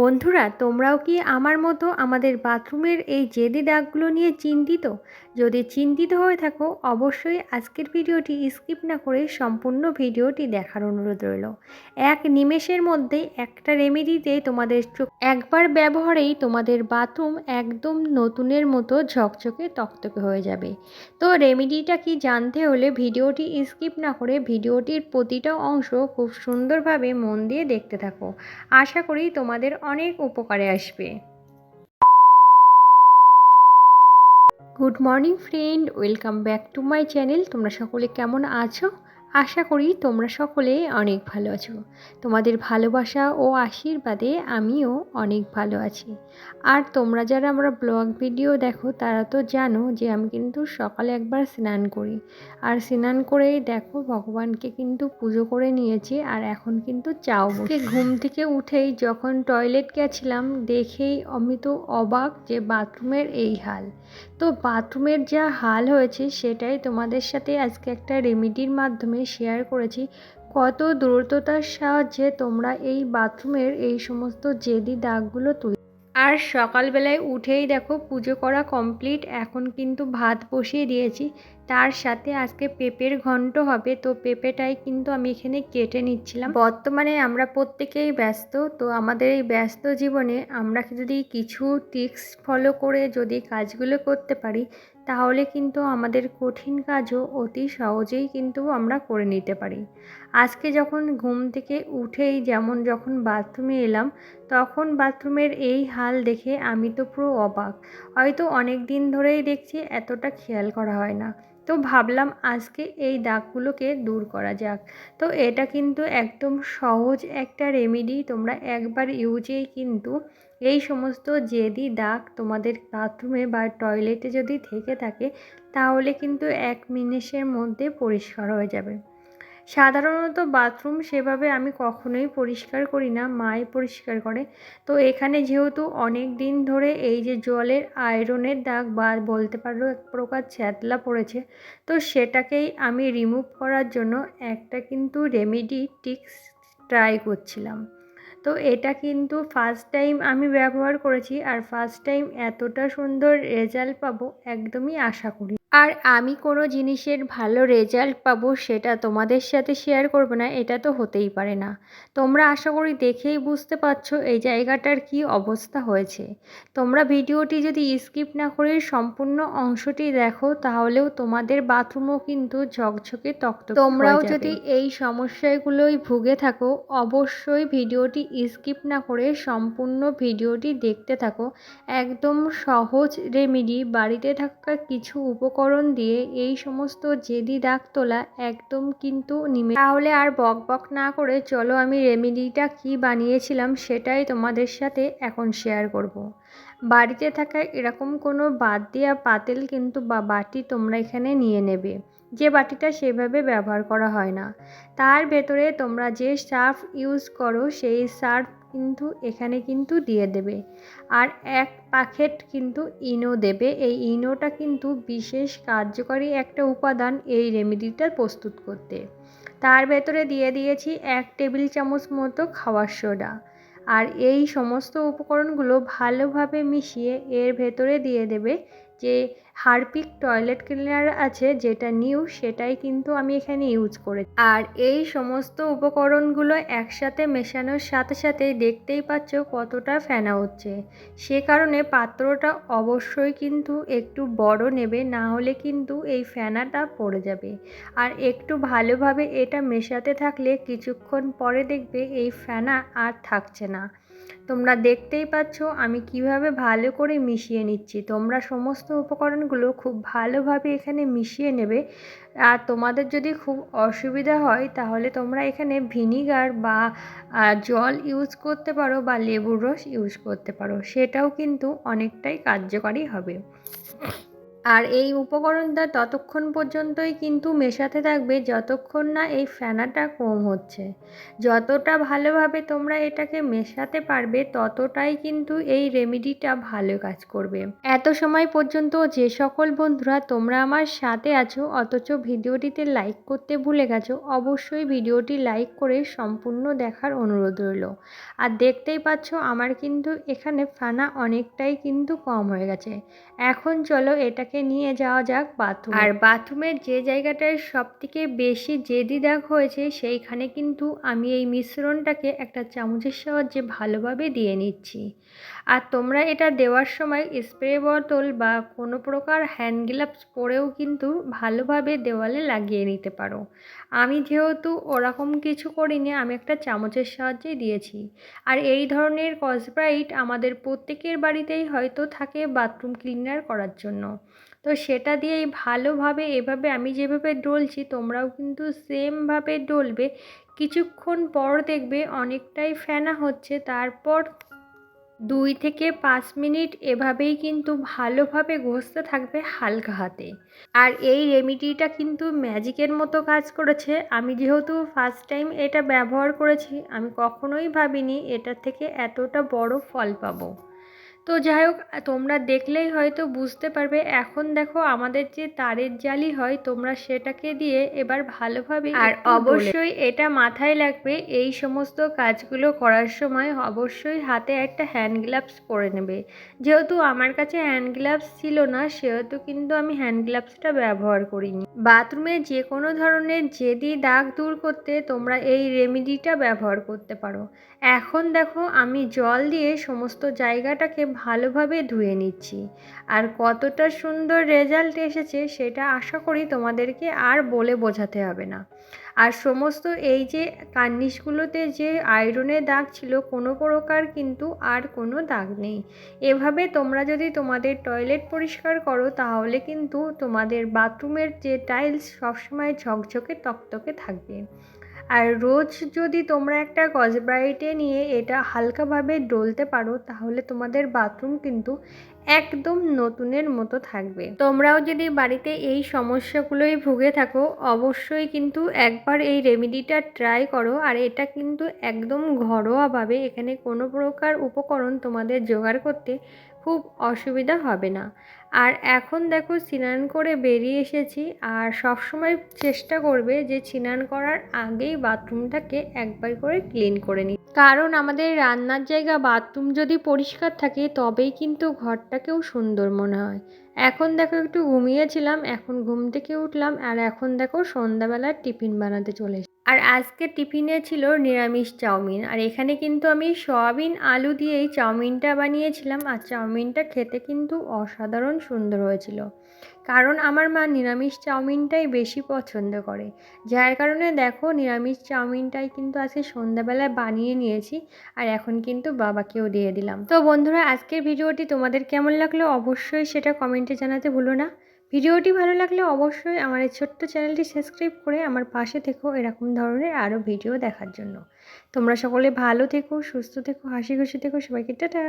বন্ধুরা, তোমরাও কি আমার মতো আমাদের বাথরুমের এই জেদি দাগগুলো নিয়ে চিন্তিত? যদি চিন্তিত হয়ে থাকো, অবশ্যই আজকের ভিডিওটি স্কিপ না করে সম্পূর্ণ ভিডিওটি দেখার অনুরোধ রইল। এক নিমেষের মধ্যে একটা রেমেডিতে তোমাদের চোখ, একবার ব্যবহারেই তোমাদের বাথরুম একদম নতুনের মতো ঝকঝকে তকতকে হয়ে যাবে। তো রেমেডিটা কি জানতে হলে ভিডিওটি স্কিপ না করে ভিডিওটির প্রতিটা অংশ খুব সুন্দরভাবে মন দিয়ে দেখতে থাকো। আশা করি তোমাদের অনেক উপকারে আসবে। Good morning friend welcome back to my channel তোমরা সকলে কেমন আছো? আশা করি তোমরা সকলে অনেক ভালো আছো। তোমাদের ভালোবাসা ও আশীর্বাদে আমিও অনেক ভালো আছি। আর তোমরা যারা আমরা ব্লগ ভিডিও দেখো তারা তো জানো যে আমি কিন্তু সকালে একবার স্নান করি। আর স্নান করেই দেখো ভগবানকে কিন্তু পুজো করে নিয়েছি আর এখন কিন্তু চাও ঘুম থেকে উঠেই যখন টয়লেট গেছিলাম দেখেই আমি তো অবাক যে বাথরুমের এই হাল। তো বাথরুমের যা হাল হয়েছে সেটাই তোমাদের সাথে আজকে একটা রেমিডির মাধ্যমে শেয়ার করেছি। কত দ্রুততার সাহায্যে তোমরা এই বাথরুমের এই সমস্ত জেদি দাগগুলো তুলে আর সকালবেলায় উঠেই দেখো পুজো করা কমপ্লিট এখন কিন্তু ভাত বসিয়ে দিয়েছি। তার সাথে আজকে পেঁপের ঘন্ট হবে। তো পেঁপেটাই কিন্তু আমি এখানে কেটে নিচ্ছিলাম। বর্তমানে আমরা প্রত্যেকেই ব্যস্ত। তো আমাদের এই ব্যস্ত জীবনে আমরা যদি কিছু টিক্স ফলো করে যদি কাজগুলো করতে পারি, তাহলে কিন্তু আমাদের কঠিন কাজও অতি সহজেই কিন্তু আমরা করে নিতে পারি। আজকে যখন ঘুম থেকে উঠেই যেমন যখন বাথরুমে এলাম, তখন বাথরুমের এই হাল দেখে আমি তো পুরো অবাক। হয়তো অনেক দিন ধরেই দেখছি এতটা খেয়াল করা হয় না। তো ভাবলাম আজকে এই দাগগুলোকে দূর করা যাক। তো এটা কিন্তু একদম সহজ একটা রেমেডি তোমরা একবার ইউজেই কিন্তু এই সমস্ত জেদি দাগ তোমাদের বাথরুমে বা টয়লেটে যদি থেকে থাকে, তাহলে কিন্তু এক মিনিটের মধ্যে পরিষ্কার হয়ে যাবে। সাধারণত বাথরুম সেভাবে আমি কখনোই পরিষ্কার করি না, মাই পরিষ্কার করে। তো এখানে যেহেতু অনেক দিন ধরে এই যে জলের আয়রনের দাগ বা বলতে পারো এক প্রকার ছ্যাতলা পড়েছে, তো সেটাকেই আমি রিমুভ করার জন্য একটা কিন্তু রেমেডি টিক্স ট্রাই করছিলাম। তো এটা কিন্তু ফার্স্ট টাইম আমি ব্যবহার করেছি আর ফার্স্ট টাইম এতটা সুন্দর রেজাল্ট পাবো, একদমই আশা করি আর আমি কোনো জিনিসের ভালো রেজাল্ট পাবো সেটা তোমাদের সাথে শেয়ার করব না এটা তো হতেই পারে না। তোমরা আশা করি দেখেই বুঝতে পারছ এই জায়গাটার কি অবস্থা হয়েছে। তোমরা ভিডিওটি যদি স্কিপ না করে সম্পূর্ণ অংশটি দেখো তাহলেও তোমাদের বাথরুমও কিন্তু ঝকঝকে তক্ত তোমরাও যদি এই সমস্যাগুলোই ভুগে থাকো অবশ্যই ভিডিওটি স্কিপ না করে সম্পূর্ণ ভিডিওটি দেখতে থাকো। একদম সহজ রেমেডি বাড়িতে থাকা কিছু উপকরণ উপকরণ দিয়ে এই সমস্ত জেদি দাগ তোলা একদম কিন্তু নিমে তাহলে আর বক বক না করে চলো আমি রেমেডিটা কি বানিয়েছিলাম সেটাই তোমাদের সাথে এখন শেয়ার করব। বাড়িতে থাকা এরকম কোনো বাদ দেওয়া পাতেল কিন্তু বা বাটি তোমরা এখানে নিয়ে নেবে যে বাটিটা সেভাবে ব্যবহার করা হয় না তার ভেতরে তোমরা যে সার্ফ ইউজ করো সেই সার্ফ কিন্তু এখানে কিন্তু দিয়ে দেবে। আর এক প্যাকেট কিন্তু ইনো দেবে। এই ইনোটা কিন্তু বিশেষ কার্যকরী একটা উপাদান এই রেমেডিটা প্রস্তুত করতে। তার ভেতরে দিয়ে দিয়েছি এক টেবিল চামচ মতো খাওয়ার সোডা। আর এই সমস্ত উপকরণগুলো ভালোভাবে মিশিয়ে এর ভেতরে দিয়ে দেবে যে হারপিক টয়লেট ক্লিনার আছে, যেটা নিউ সেটাই কিন্তু আমি এখানে ইউজ করে আর এই সমস্ত উপকরণগুলো একসাথে মেশানোর সাথে সাথে দেখতেই পাচ্ছ কতটা ফেনা হচ্ছে। সে কারণে পাত্রটা অবশ্যই কিন্তু একটু বড় নেবে, না হলে কিন্তু এই ফেনাটা পড়ে যাবে। আর একটু ভালোভাবে এটা মেশাতে থাকলে কিছুক্ষণ পরে দেখবে এই ফেনা আর থাকছে না। তোমরা দেখতেই পাচ্ছ, আমি কীভাবে ভালো করে মিশিয়ে নিচ্ছি। তোমরা সমস্ত উপকরণগুলো খুব ভালোভাবে এখানে মিশিয়ে নেবে। আর তোমাদের যদি খুব অসুবিধা হয়, তাহলে তোমরা এখানে ভিনিগার বা জল ইউজ করতে পারো বা লেবুর রস ইউজ করতে পারো। সেটাও কিন্তু অনেকটাই কার্যকারী হবে। আর এই উপকরণটা ততক্ষণ পর্যন্তই কিন্তু মেশাতে থাকবে, যতক্ষণ না এই ফেনাটা কম হচ্ছে। যতটা ভালোভাবে তোমরা এটাকে মেশাতে পারবে, ততটাই কিন্তু এই রেমেডিটা ভালো কাজ করবে। এত সময় পর্যন্ত যে সকল বন্ধুরা তোমরা আমার সাথে আছো, অথচ ভিডিওটিতে লাইক করতে ভুলে গেছো, অবশ্যই ভিডিওটি লাইক করে সম্পূর্ণ দেখার অনুরোধ রইল। আর দেখতেই পাচ্ছ, আমার কিন্তু এখানে ফানা অনেকটাই কিন্তু কম হয়ে গেছে। এখন চলো এটাকে নিয়ে যাওয়া যাক বাথরুম। আর বাথরুমের যে জায়গাটায় সব থেকে বেশি জেদি দাগ হয়েছে, সেইখানে কিন্তু আমি এই মিশ্রণটাকে একটা চামচের সাহায্যে ভালোভাবে দিয়ে নিচ্ছি। আর তোমরা এটা দেওয়ার সময় স্প্রে বোতল বা কোনো প্রকার হ্যান্ড গ্লাভস পরেও কিন্তু ভালোভাবে দেওয়ালে লাগিয়ে নিতে পারো। আমি যেহেতু ওরকম কিছু করিনি, আমি একটা চামচের সাহায্যে দিয়েছি। আর এই ধরনের কসব্রাইট আমাদের প্রত্যেকের বাড়িতেই হয়তো থাকে বাথরুম ক্লিনার করার জন্য। তো সেটা দিয়েই ভালোভাবে এভাবে আমি যেভাবে ডলছি তোমরাও কিন্তু সেমভাবে ডলবে। কিছুক্ষণ পর দেখবে অনেকটাই ফেনা হচ্ছে, তারপর দুই থেকে পাঁচ মিনিট এভাবেই কিন্তু ভালোভাবে ঘষতে থাকবে হালকা হাতে। আর এই রেমিডিটা কিন্তু ম্যাজিকের মতো কাজ করেছে। আমি যেহেতু ফার্স্ট টাইম এটা ব্যবহার করেছি, আমি কখনোই ভাবিনি এটা থেকে এতটা বড় ফল পাবো। তো যাই হোক তোমরা দেখলেই হয়তো বুঝতে পারবে। এখন দেখো আমাদের যে তারের জালি হয় তোমরা সেটাকে দিয়ে এবার ভালোভাবে আর অবশ্যই এটা মাথায় লাগবে এই সমস্ত কাজগুলো করার সময় অবশ্যই হাতে একটা হ্যান্ড গ্লাভস পরে নেবে। যেহেতু আমার কাছে হ্যান্ড গ্লাভস ছিল না সেহেতু কিন্তু আমি হ্যান্ড গ্লাভসটা ব্যবহার করিনি। বাথরুমে যে কোনো ধরনের জেদি দাগ দূর করতে তোমরা এই রেমিডিটা ব্যবহার করতে পারো। এখন দেখো আমি জল দিয়ে সমস্ত জায়গাটাকে ভালোভাবে ধুয়ে নিচ্ছি। আর কতটা সুন্দর রেজাল্ট এসেছে সেটা আশা করি তোমাদেরকে আর বলে বোঝাতে হবে না। আর সমস্ত এই যে কার্নিশগুলোতে যে আয়রনের দাগ ছিল, কোনো প্রকার কিন্তু আর কোনো দাগ নেই। এভাবে তোমরা যদি তোমাদের টয়লেট পরিষ্কার করো, তাহলে কিন্তু তোমাদের বাথরুমের যে টাইলস সবসময় ঝকঝকে, তকতকে থাকবে। আর রোজ যদি তোমরা একটা গজব্রাইটে নিয়ে এটা হালকাভাবে ডলতে পারো, তাহলে তোমাদের বাথরুম কিন্তু একদম নতুনের মতো থাকবে। তোমরাও যদি বাড়িতে এই সমস্যাগুলোই ভুগে থাকো, অবশ্যই কিন্তু একবার এই রেমেডিটা ট্রাই করো। আর এটা কিন্তু একদম ঘরোয়াভাবে এখানে কোনো প্রকার উপকরণ তোমাদের জোগাড় করতে খুব অসুবিধা হবে না। আর এখন দেখো স্নান করে বেরিয়ে এসেছি আর সবসময় চেষ্টা করবে যে স্নান করার আগেই বাথরুমটাকে একবার করে ক্লিন করে নিই কারণ আমাদের রান্নার জায়গা বাথরুম যদি পরিষ্কার থাকে তবেই কিন্তু ঘরটাকেও সুন্দর মনে হয়। এখন দেখো একটু ঘুমিয়েছিলাম, এখন ঘুম থেকে উঠলাম আর এখন দেখো সন্ধ্যাবেলার টিফিন বানাতে চলে আর আজকে টিফিনে ছিল নিরামিষ চাউমিন আর এখানে কিন্তু আমি সয়াবিন, আলু দিয়েই চাউমিনটা বানিয়েছিলাম আর চাউমিনটা খেতে কিন্তু অসাধারণ সুন্দর হয়েছিল। কারণ আমার মা নিরামিষ চাউমিনটাই বেশি পছন্দ করে। যার কারণে দেখো, নিরামিষ চাউমিনটাই কিন্তু আজকে সন্ধ্যাবেলায় বানিয়ে নিয়েছি আর এখন কিন্তু বাবাকেও দিয়ে দিলাম। তো বন্ধুরা, আজকের ভিডিওটি তোমাদের কেমন লাগল অবশ্যই সেটা কমেন্টে জানাতে ভুলো না। ভিডিওটি ভালো লাগলে অবশ্যই আমার এই ছোট্ট চ্যানেলটি সাবস্ক্রাইব করে আমার পাশে থেকো এরকম ধরনের আরও ভিডিও দেখার জন্য। তোমরা সকলে ভালো থেকো, সুস্থ থেকো, হাসি খুশি থেকো, সবাইকে টাটা।